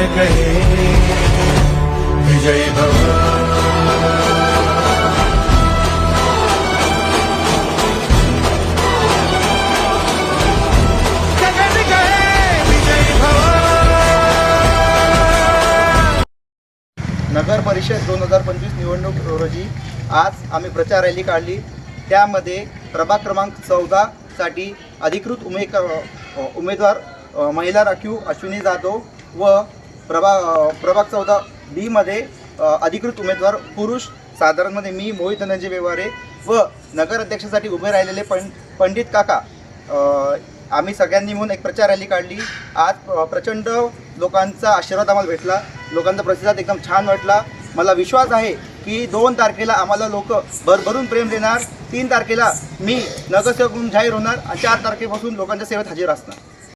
गगन कहे विजय भव। नगर परिषद दोन हजार पंचवीस निवडणूक रोजी आज आम्ही प्रचार रॅली काढली. त्यामध्ये प्रभाग क्रमांक चौदासाठी अधिकृत उमेद उमेदवार महिला राखीव अश्विनी जाधव व प्रभाग प्रभाग चौदा बीमध्ये अधिकृत उमेदवार पुरुष साधारणमध्ये मी मोहित धनंजय व्यवहारे व नगराध्यक्षासाठी उभे राहिलेले पं पंडित काका. आम्ही सगळ्यांनी म्हणून एक प्रचार रॅली काढली. आज प्रचंड लोकांचा आशीर्वाद आम्हाला भेटला. लोकांचा प्रतिसाद एकदम छान वाटला. मला विश्वास आहे की दोन तारखेला आम्हाला लोक भरभरून प्रेम देणार. तीन तारखेला मी नगरसेवक म्हणून जाहीर होणार. आणि चार तारखेपासून लोकांच्या सेवेत हजर असणार.